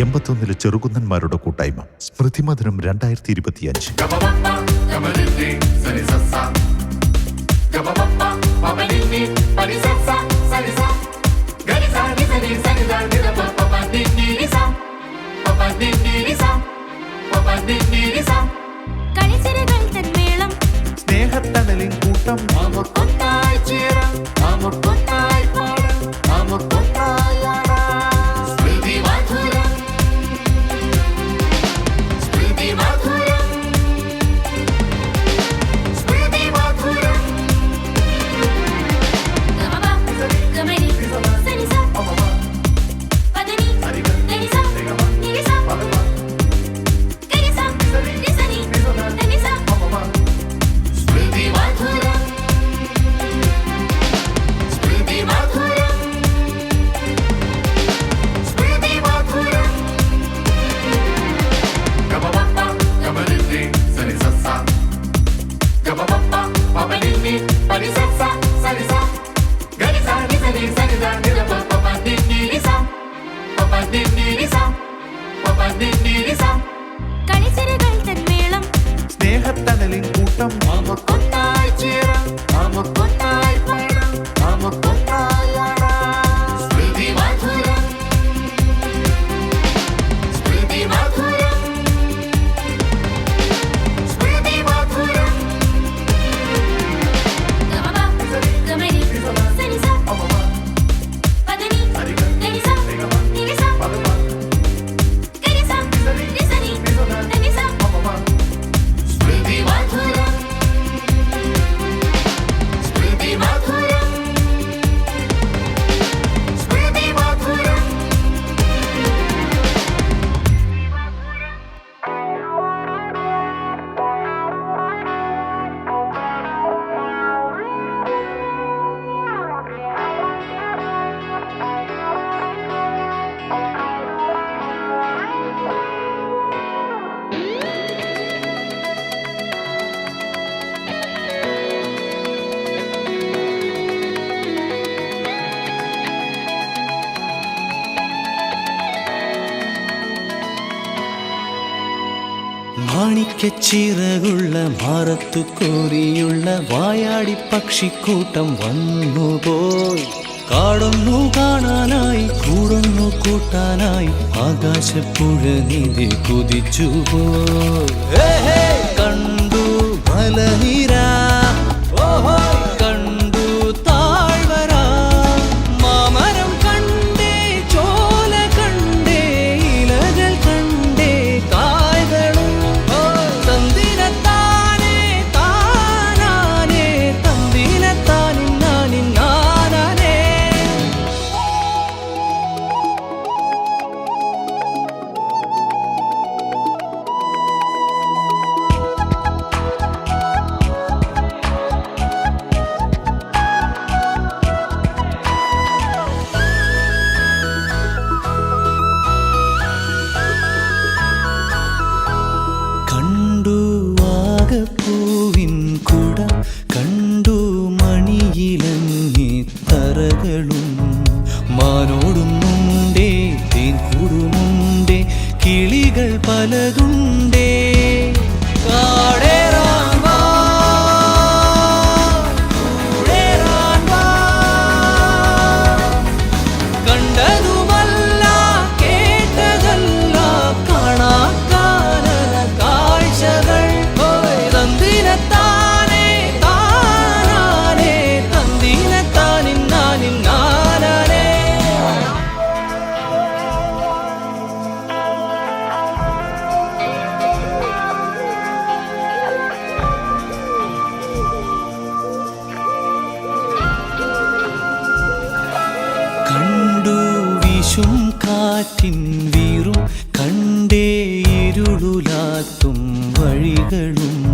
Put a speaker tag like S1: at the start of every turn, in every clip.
S1: എൺപത്തൊന്നിലെ ചെറുകുന്നന്മാരുടെ കൂട്ടായ്മ സ്മൃതിമധുരം രണ്ടായിരത്തി ഇരുപത്തിയഞ്ച്
S2: Papa
S3: മാണിക്കച്ചിറകുള്ള മാറത്തു കോറിയുള്ള വായാടി പക്ഷിക്കൂട്ടം വന്നു പോയി കാടൊന്നു കാണാനായി കൂടൊന്നു കൂട്ടാനായി ആകാശപ്പുഴ നീതി കുതിച്ചു പോയി കണ്ടു മലനിരാ കണ്ടേ ഇരുളുലാത്തും വഴികളും.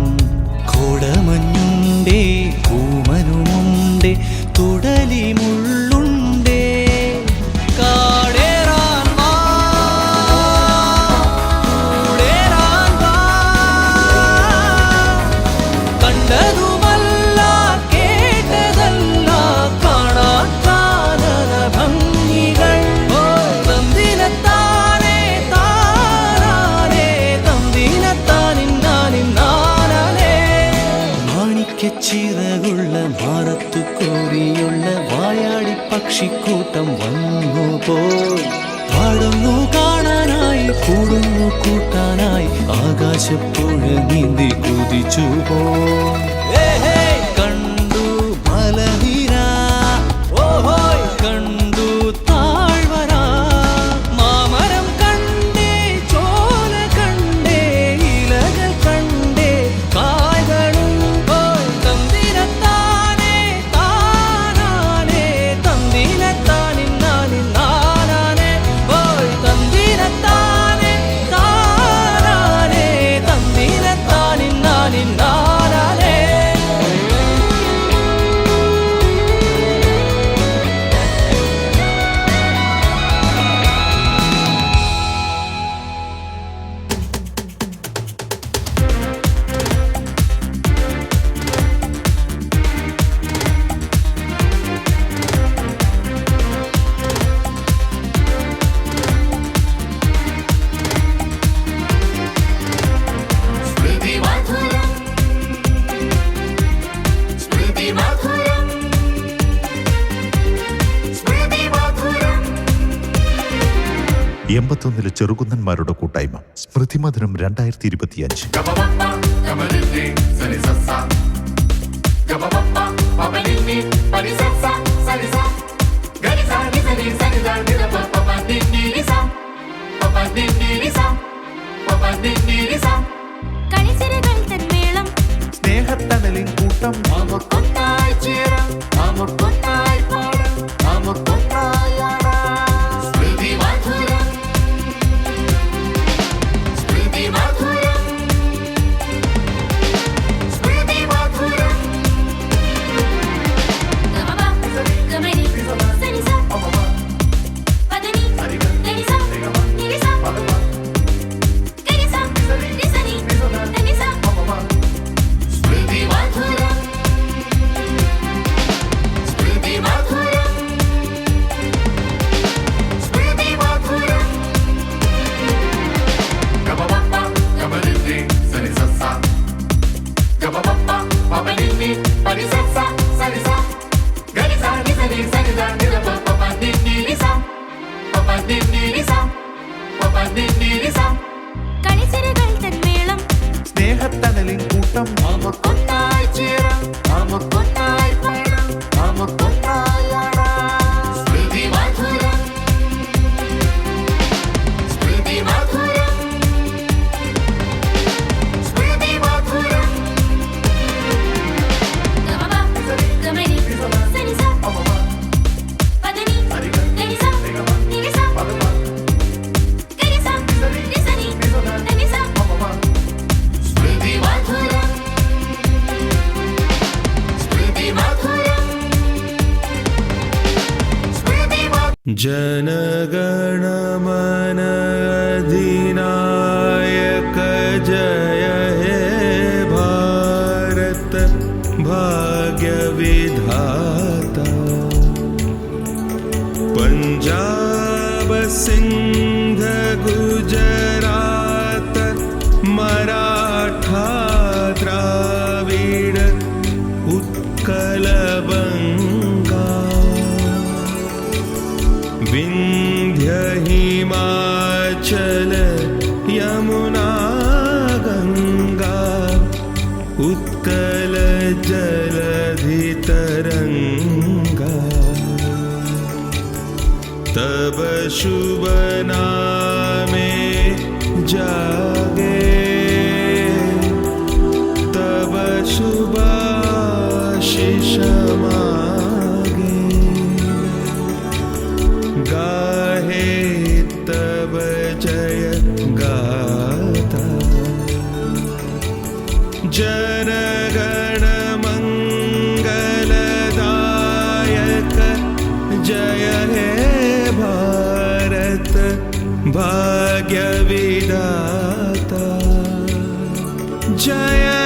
S4: വന്നു പോയി പാടുന്നു കാണാനായി കൂടുന്നു കൂട്ടാനായി ആകാശപ്പുഴ നീന്തി കുതിച്ചു
S3: പോ എൺപത്തി
S2: ഒന്നിലെ ചെറുകുന്നന്മാരുടെ കൂട്ടായ്മ. സ്മൃതിമധുരം രണ്ടായിരത്തി ഇരുപത്തിയഞ്ച്
S5: സ്നേഹത്തണലിൻ കൂട്ടം
S4: ഒന്നായി जनगणमनधिनायक जय हे भारत भाग्य विधाता पञ्जाब सिंह गुजर उत्कल जलध तरंग तब तव शुभनामे जा भाग्य विदाता जय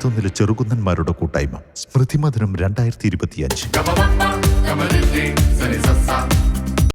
S1: ഇരുപത്തൊന്നിലെ ചെറുകുന്നന്മാരുടെ കൂട്ടായ്മ. സ്മൃതിമധുരം രണ്ടായിരത്തി ഇരുപത്തിയഞ്ച്